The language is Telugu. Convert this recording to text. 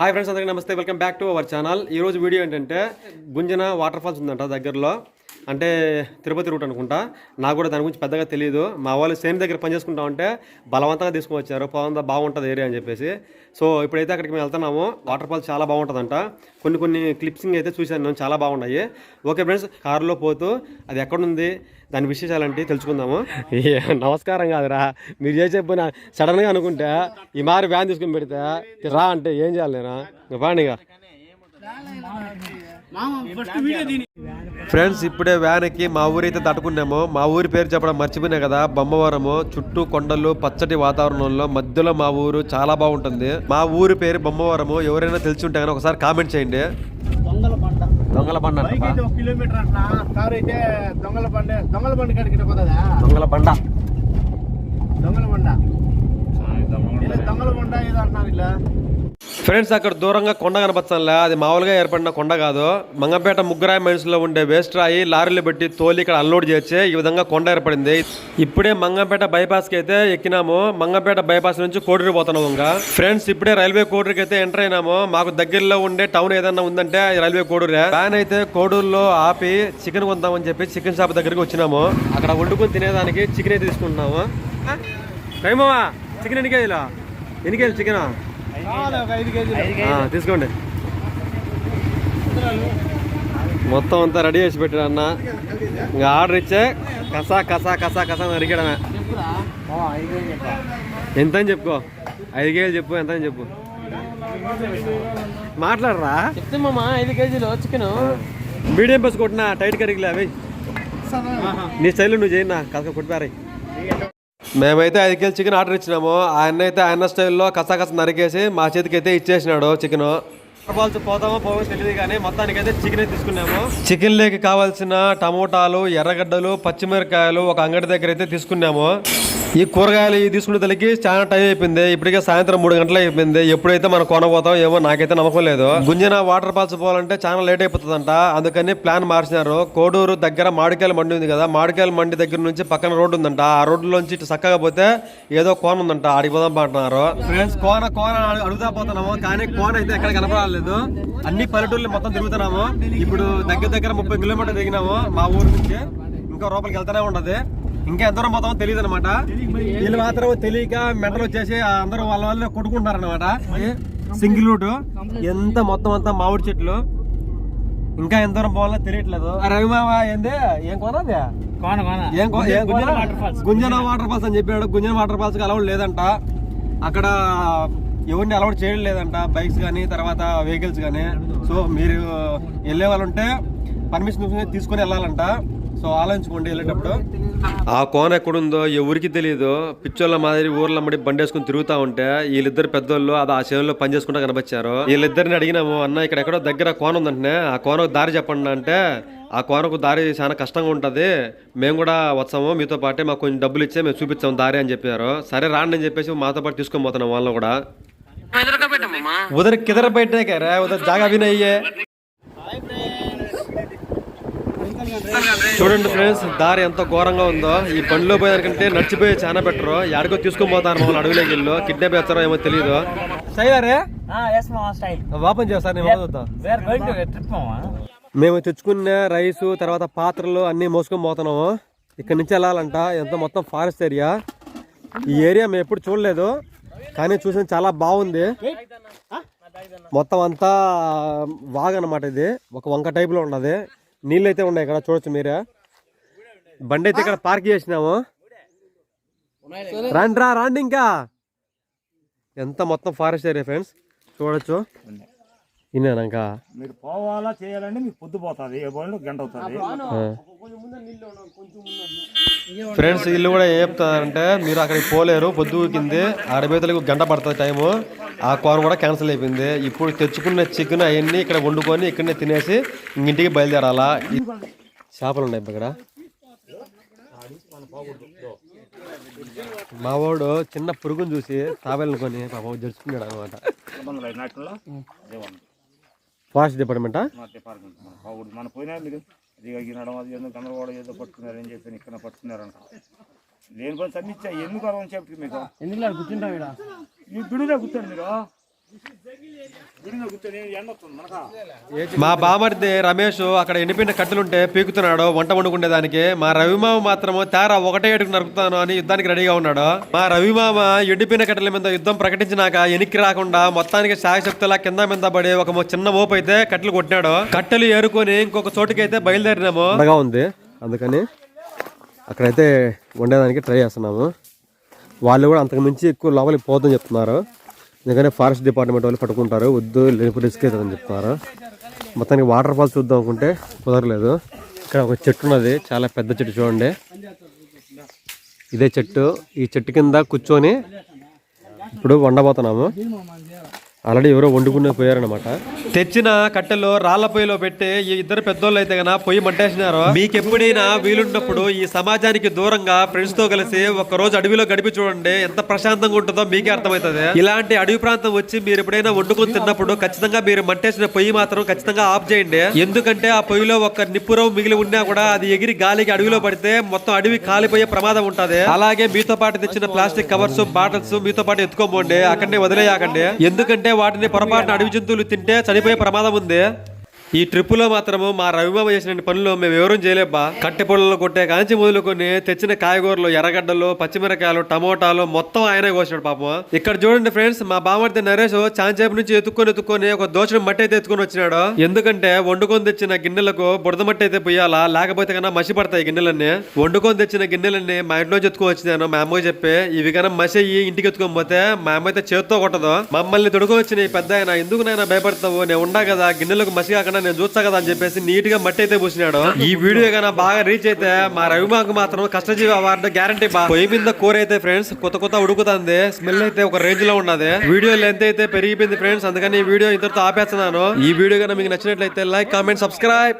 హాయ్ ఫ్రెండ్స్ అందరికీ నమస్తే. Welcome back to our channel ఈ రోజు వీడియో ఏంటంటే గుంజన వాటర్ ఫాల్స్ ఉందంట దగ్గరలో. అంటే తిరుపతి రూట్ అనుకుంటా. నాకు కూడా దాని గురించి పెద్దగా తెలియదు మా వాళ్ళు సేమ్ దగ్గర పని చేసుకుంటా ఉంటే బలవంతంగా తీసుకుని వచ్చారు పోదా బాగుంటుంది ఏరియా అని చెప్పేసి. సో ఇప్పుడైతే అక్కడికి మేము వెళ్తున్నాము. వాటర్ ఫాల్స్ చాలా బాగుంటుందంట. కొన్ని కొన్ని క్లిప్సింగ్ అయితే చూశాను నేను. చాలా బాగున్నాయి. ఓకే ఫ్రెండ్స్ కారులో పోతూ అది ఎక్కడుంది? దాని విశేషాలంటే? తెలుసుకుందాము. నమస్కారం కాదురా. మీరు చేసే పని సడన్గా అనుకుంటే ఈ మారి వ్యాన్ తీసుకుని పెడితే రా అంటే ఏం చేయాలి నేను? ఇంకా ఫ్రెండ్స్ ఇప్పుడే వ్యాన్ ఎక్కి మా ఊరైతే తట్టుకున్నాము. మా ఊరి పేరు చెప్పడం మర్చిపోయినా కదా బొమ్మవరము చుట్టూ కొండలు పచ్చటి వాతావరణంలో మధ్యలో మా ఊరు చాలా బాగుంటుంది. మా ఊరి పేరు బొమ్మవరము ఎవరైనా తెలిసి ఉంటే కానీ ఒకసారి కామెంట్ చేయండి. దొంగల బండ దొంగల బండ దొంగల బండ దొంగల బండి దొంగల బండ దొంగల బండ ఇలా దొంగల బండ ఏదో అంటున్నారు ఇలా ఫ్రెండ్స్ అక్కడ దూరంగా కొండ కనపచ్చంలే అది మామూలుగా ఏర్పడిన కొండ కాదు. మంగపేట ముగ్గురాయి మైన్స్లో ఉండే వేస్ట్ రాయి లారీలు పెట్టి తోలి ఇక్కడ అన్లోడ్ చేసి ఈ విధంగా కొండ ఏర్పడింది. ఇప్పుడే మంగంపేట బైపాస్కి అయితే ఎక్కినాము. మంగంపేట బైపాస్ నుంచి కోడూరు పోతున్నాము ఇంకా. ఫ్రెండ్స్ ఇప్పుడే రైల్వే కోడూరుకి అయితే ఎంటర్ అయినాము. మాకు దగ్గరలో ఉండే టౌన్ ఏదన్నా ఉందంటే రైల్వే కోడూరే వ్యాన్ అయితే కోడూరులో ఆపి చికెన్ కొందామని చెప్పి చికెన్ షాప్ దగ్గరికి వచ్చినాము. అక్కడ వండుకొని తినేదానికి చికెన్ అయితే తీసుకుంటున్నాము. చికెన్ ఎన్ని కేజీలా? ఎన్ని కేజీలు చికెన్? తీసుకోండి. మొత్తం అంతా రెడీ చేసి పెట్టాడు అన్న. ఇంకా ఆర్డర్ ఇచ్చే కసా కసా కసా కసా నరికడమే ఎంత అని చెప్పుకో. ఐదు కేజీలు చెప్పు ఎంత అని చెప్పు. మాట్లాడరా? చెప్తే మామ ఐదు కేజీలు చికెన్. మీడియం బస్ కొట్టినా టైట్ కరిగిలే అవి. నీ స్టైల్ నువ్వు చేయనా కసక కొట్టిపారాయి మేమైతే ఐదు కేజీ చికెన్ ఆర్డర్ ఇచ్చినాము. ఆయన అయితే ఆయన స్టైల్లో కసాకస నరికేసి మా చేతికి అయితే ఇచ్చేసినాడు చికెన్ ఫాల్స్ పోతామో పోవో తెలియదు కానీ మొత్తానికి అయితే చికెన్ తీసుకున్నాము. చికెన్ లేకి కావాల్సిన టమోటాలు ఎర్రగడ్డలు పచ్చిమిరకాయలు ఒక అంగడి దగ్గర అయితే తీసుకున్నాము. ఈ కూరగాయలు తీసుకునే తలకి చాలా టైం అయిపోయింది. ఇప్పటికే సాయంత్రం మూడు గంటలు అయిపోయింది. ఎప్పుడైతే మనం కొనబోతాం ఏమో నాకైతే నమ్మకం లేదు. గుంజన వాటర్ ఫాల్స్ పోవాలంటే చాలా లేట్ అయిపోతుందంట. అందుకని ప్లాన్ మార్చినారు. కోడూరు దగ్గర మామిడికాయల మండి ఉంది కదా మామిడికాయల మండి దగ్గర నుంచి పక్కన రోడ్డు ఉందంట. ఆ రోడ్డులోంచి ఇటు చక్కగా పోతే ఏదో కోన ఉందంట. ఆడికి పోదాం అంటున్నారు. ఫ్రెండ్స్ కోన కోన అడుగుతా పోతున్నాము. కానీ కోన అయితే ఎక్కడ కనపడలేదు. అన్ని పల్లెటూర్లు మొత్తం తిరుగుతున్నాము. ఇప్పుడు దగ్గర దగ్గర ముప్పై కిలోమీటర్లు దిగినాము మా ఊరు నుంచి. ఇంకా లోపలికి వెళ్తానే ఉంటది. ఇంకా ఎంత దూరం పోతామో తెలియదు అనమాట వీళ్ళు మాత్రం తెలియక మెంటలు వచ్చేసి అందరూ వాళ్ళ వాళ్ళే కొట్టుకుంటున్నారు అనమాట సింగిల్ రూట్. ఎంత మొత్తం అంతా మామిడి చెట్లు. ఇంకా ఎంత దూరం పోవాలో తెలియట్లేదు. రవిమామ ఏంది? ఏం కొనది ఏం? Gunjana waterfalls. అని చెప్పాడు. గుంజన వాటర్ ఫాల్స్కి అలౌడ్ లేదంట. అక్కడ ఎవరిని అలౌడ్ చేయడం లేదంట. బైక్స్ కానీ తర్వాత వెహికల్స్ కానీ సో మీరు వెళ్ళే వాళ్ళు ఉంటే పర్మిషన్ తీసుకొని వెళ్ళాలంట. సో ఆలోచించుకోండి వెళ్ళేటప్పుడు. ఆ కోన ఎక్కడుందో ఎవరికి తెలియదు పిచ్చోళ్ళ మాదిరి ఊర్లో మడి బండి వేసుకుని తిరుగుతా ఉంటే వీళ్ళిద్దరు పెద్దోళ్ళు అది ఆ చేనులో పని చేసుకుంటా కనిపించారు వీళ్ళిద్దరిని అడిగినాము అన్న ఇక్కడ ఎక్కడో దగ్గర కోన ఉందంటే ఆ కోనకు దారి చెప్పండి అంటే ఆ కోనకు దారి చాలా కష్టంగా ఉంటుంది. మేము కూడా వచ్చాము మీతో పాటే మాకు కొంచెం డబ్బులు ఇచ్చే మేము చూపించాము దారి అని చెప్పారు. సరే రాండి అని చెప్పేసి మాతో పాటు తీసుకొని పోతున్నాం వాళ్ళని కూడా. ఉదర్ కిదర బయట ఉదర్ జాగా भी చూడండి ఫ్రెండ్స్ దారి ఎంత ఘోరంగా ఉందో. ఈ బండిలో పోయేదానికంటే నడిచిపోయి చాలా బెటర్ ఎక్కడికో తీసుకొని పోతారు మమ్మల్ని అడవిలోకి వెళ్ళు. కిడ్నాప్ చేస్తారో ఏమో తెలియదు ట్రిప్ మామ మేము తెచ్చుకున్న రైసు తర్వాత పాత్రలు అన్నీ మోసుకొని పోతున్నాము. ఇక్కడ నుంచి వెళ్ళాలంట. ఎంత మొత్తం ఫారెస్ట్ ఏరియా ఈ ఏరియా మేము ఎప్పుడు చూడలేదు. కానీ చూసిన చాలా బాగుంది. మొత్తం అంతా వాగ్ అనమాట ఇది. ఒక వంక టైప్లో ఉన్నది. నీళ్ళు అయితే ఉన్నాయి ఇక్కడ చూడొచ్చు మీరే. బండి అయితే ఇక్కడ పార్క్ చేసినాము. రండి రా రండి ఇంకా. ఎంత మొత్తం ఫారెస్ట్ ఏరియా ఫ్రెండ్స్? చూడొచ్చు. ఇన్నేనా ఇంకా? మీరు పోవాలా చేయాలంటే మీకు పొద్దు పోతుంది ఏ గంట అవుతుంది. ఫ్రెండ్స్ వీళ్ళు కూడా ఏం చెప్తారంటే మీరు అక్కడికి పోలేరు పొద్దు కింది అరబేతలకు గంట పడుతుంది టైము. ఆ కోన కూడా క్యాన్సిల్ అయిపోయింది. ఇప్పుడు తెచ్చుకున్న చికెన్ అవన్నీ ఇక్కడ వండుకొని ఇక్కడనే తినేసి ఇంటికి బయలుదేరాలా? చేపలు ఉన్నాయి ఇక్కడ మా వాడు చిన్న పురుగును చూసి తాబేలనుకొని పాపం జరుచుకున్నాడు అనమాట నాటిలో అదే ఉంది ఫారెస్ట్ డిపార్ట్మెంటా మన పోయినా అది ఎందుకు గందరగోళం ఏదో పట్టుకున్నారని చెప్పి ఇక్కడ పట్టుకున్నారంట. లేని పని సమ్మిచ్చా ఎందుకు అలా చెప్పి మీకు? ఎందుకు కూర్చుంటాం ఇక్కడ? కూర్చోండి మీరు? మా బామర్ది రమేష్ అక్కడ ఎండిపోయిన కట్టెలుంటే పీకుతున్నాడు వంట వండుకునే దానికి మా రవిమామ మాత్రం తేరా ఒకటే ఏడుకు నరుకుతాను అని యుద్ధానికి రెడీగా ఉన్నాడు. మా రవిమామ ఎండిపోయిన కట్టెల మీద యుద్ధం ప్రకటించినాక ఎనికి రాకుండా మొత్తానికి శాయశక్తులా కింద మీద పడి ఒక చిన్న మోపు అయితే కట్టెలు కొట్టినాడు. కట్టెలు ఏరుకొని ఇంకొక చోటుకి అయితే బయలుదేరినాము. బాగా ఉంది. అందుకని అక్కడైతే వండేదానికి ట్రై చేస్తున్నాము. వాళ్ళు కూడా అంతకు మించి ఎక్కువ లోపలికి పోదని చెప్తున్నారు. ఎందుకంటే ఫారెస్ట్ డిపార్ట్మెంట్ వాళ్ళు పట్టుకుంటారు వద్దు లేకపోతే రిస్క్ అవుతుందని చెప్తున్నారు. మొత్తానికి వాటర్ ఫాల్స్ చూద్దాం అనుకుంటే కుదరలేదు. ఇక్కడ ఒక చెట్టు ఉన్నది చాలా పెద్ద చెట్టు చూడండి. ఇదే చెట్టు ఈ చెట్టు కింద కూర్చొని ఇప్పుడు వండబోతున్నాము. ఆల్రెడీ ఎవరో వండుకునే పోయారనమాట తెచ్చిన కట్టెలో రాళ్ళ పొయ్యిలో పెట్టి ఈ ఇద్దరు పెద్దోళ్ళు అయితే గన పొయ్యి మంటేసినారు మీకు ఎప్పుడైనా వీలున్నప్పుడు ఈ సమాజానికి దూరంగా ఫ్రెండ్స్తో కలిసి ఒక రోజు అడవిలో గడిపి చూడండి ఎంత ప్రశాంతంగా ఉంటుందో మీకే అర్థమవుతుంది. ఇలాంటి అడవి ప్రాంతం వచ్చి మీరు ఎప్పుడైనా వండుకొని తిన్నప్పుడు ఖచ్చితంగా మీరు మంటేసిన పొయ్యి మాత్రం ఖచ్చితంగా ఆఫ్ చేయండి. ఎందుకంటే ఆ పొయ్యిలో ఒక నిప్పురవ్ మిగిలి ఉన్నా కూడా అది ఎగిరి గాలికి అడవిలో పడితే మొత్తం అడవి కాలిపోయే ప్రమాదం ఉంటది. అలాగే మీతో పాటు తెచ్చిన ప్లాస్టిక్ కవర్స్ బాటిల్స్ మీతో పాటు ఎత్తుకోబోండి అక్కడనే వదిలేయకండి. ఎందుకంటే వాటిని పొరపాటున అడవి జంతువులు తింటే చనిపోయే ప్రమాదం ఉంది. ఈ ట్రిప్పులో మాత్రము మా రవిమామ చేసిన పనులు మేము ఎవరూ చేయలేబ్బా. కట్టె పొలంలో కొట్టే కాంచి మొదలుకొని తెచ్చిన కాయగూరలు ఎర్రగడ్డలు పచ్చిమిరకాయలు టమోటాలు మొత్తం ఆయనే కోసాడు పాపం. ఇక్కడ చూడండి ఫ్రెండ్స్ మా బామర్తి నరేష్ చాంచేపు నుంచి ఎత్తుకొని ఎత్తుకొని ఒక దోచడం మట్టి అయితే ఎత్తుకొని వచ్చినాడు. ఎందుకంటే వండుకొని తెచ్చిన గిన్నెలకు బురద మట్టి అయితే పోయాలా లేకపోతే కన్నా మసి పడతాయి గిన్నెలన్నీ. వండుకొని తెచ్చిన గిన్నెలన్నీ మా ఇంట్లో ఎత్తుకొని వచ్చినాను మా అమ్మకి చెప్పి. ఇవి కన్నా మసి అయ్యి ఇంటికి ఎత్తుకొని పోతే మా అమ్మ అయితే చేత్తో కొట్టదు. మమ్మల్ని తొడుగు వచ్చిన ఈ పెద్ద ఆయన ఎందుకు నాయన భయపడతావు? నేను ఉండా కదా గిన్నెలకు మసి కాకుండా నేను చూస్తా కదా అని చెప్పేసి నీట్గా మట్టి అయితే పూసినాడు. ఈ వీడియో కన్నా బాగా రీచ్ అయితే మా రవిమాకు మాత్రం కష్టజీవి అవార్డు గ్యారంటీ బా పొయ్యి మీద కూర అయితే ఫ్రెండ్స్ కొత్త కొత్త ఉడుకుతుంది. స్మెల్ అయితే ఒక రేంజ్లో ఉన్నది. వీడియో లెంత్ అయితే పెరిగిపోయింది ఫ్రెండ్స్ అందుకని ఈ వీడియో ఇంతటితో ఆపేస్తున్నాను. ఈ వీడియో కన్నా మీకు నచ్చినట్లయితే లైక్ కామెంట్ సబ్స్క్రైబ్